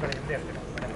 Gracias.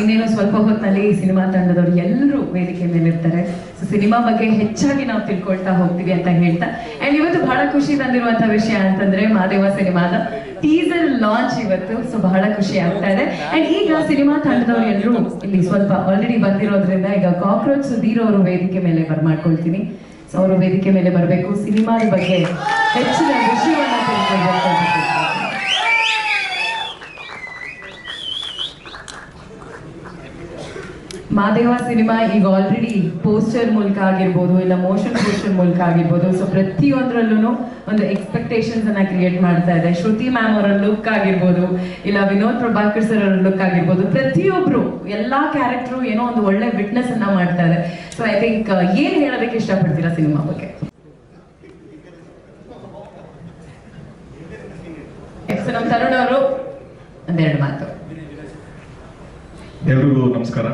ಇನ್ನೇನು ಸ್ವಲ್ಪ ಹೊತ್ತಲ್ಲಿ ಸಿನಿಮಾ ತಂಡದವರು ಎಲ್ಲರೂ ವೇದಿಕೆ ಮೇಲೆ ಇರ್ತಾರೆ. ಸೊ ಸಿನಿಮಾ ಬಗ್ಗೆ ಹೆಚ್ಚಾಗಿ ನಾವು ತಿಳ್ಕೊಳ್ತಾ ಹೋಗ್ತೀವಿ ಅಂತ ಹೇಳ್ತಾ. ಅಂಡ್ ಇವತ್ತು ಬಹಳ ಖುಷಿ ತಂದಿರುವಂತ ವಿಷಯ ಅಂತಂದ್ರೆ ಮಾದೇವ ಸಿನಿಮಾದ ಟೀಸರ್ ಲಾಂಚ್ ಇವತ್ತು. ಸೊ ಬಹಳ ಖುಷಿ ಆಗ್ತಾ ಇದೆ. ಅಂಡ್ ಈಗ ಸಿನಿಮಾ ತಂಡದವರು ಎಲ್ಲರೂ ಇಲ್ಲಿ ಸ್ವಲ್ಪ ಆಲ್ರೆಡಿ ಬಂದಿರೋದ್ರಿಂದ ಈಗ ಕಾಕ್ರೋಚ್ ಸುಧೀರ್ ಅವರು ವೇದಿಕೆ ಮೇಲೆ ಬರ್ಮಾಡ್ಕೊಳ್ತೀನಿ. ಸೊ ಅವರು ವೇದಿಕೆ ಮೇಲೆ ಬರಬೇಕು. ಸಿನಿಮಾದ ಬಗ್ಗೆ ಹೆಚ್ಚಿನ ವಿಷಯವನ್ನ ಮಾದೇವ ಸಿನಿಮಾ ಈಗ ಆಲ್ರೆಡಿ ಪೋಸ್ಟರ್ ಮೂಲಕ ಆಗಿರ್ಬೋದು, ಇಲ್ಲ ಮೋಷನ್ ಪೋಸ್ಟರ್ ಮೂಲಕ ಆಗಿರ್ಬೋದು. ಸೊ ಪ್ರತಿಯೊಂದರಲ್ಲೂ ಒಂದು ಎಕ್ಸ್ಪೆಕ್ಟೇಷನ್ಸ್ ಅನ್ನ ಕ್ರಿಯೇಟ್ ಮಾಡ್ತಾ ಇದೆ. ಶ್ರುತಿ ಮ್ಯಾಮ್ ಅವರ ಲುಕ್ ಆಗಿರ್ಬೋದು, ಇಲ್ಲ ವಿನೋದ್ ಪ್ರಭಾಕರ್ ಸರ್ ಅವರ ಲುಕ್ ಆಗಿರ್ಬೋದು. ಪ್ರತಿಯೊಬ್ರು, ಎಲ್ಲಾ ಕ್ಯಾರೆಕ್ಟರ್ ಏನೋ ಒಂದು ಒಳ್ಳೆ ವಿಟ್ನೆಸ್ ಅನ್ನ ಮಾಡ್ತಾ ಇದೆ. ಸೊ ಐ ಥಿಂಕ್ ಏನ್ ಹೇಳೋದಕ್ಕೆ ಇಷ್ಟಪಡ್ತೀರಾ ಸಿನಿಮಾ ಬಗ್ಗೆ? ನಮ್ಮ ಅವರು ಒಂದೆರಡು ಮಾತು. ಎಲ್ರಿಗೂ ನಮಸ್ಕಾರ.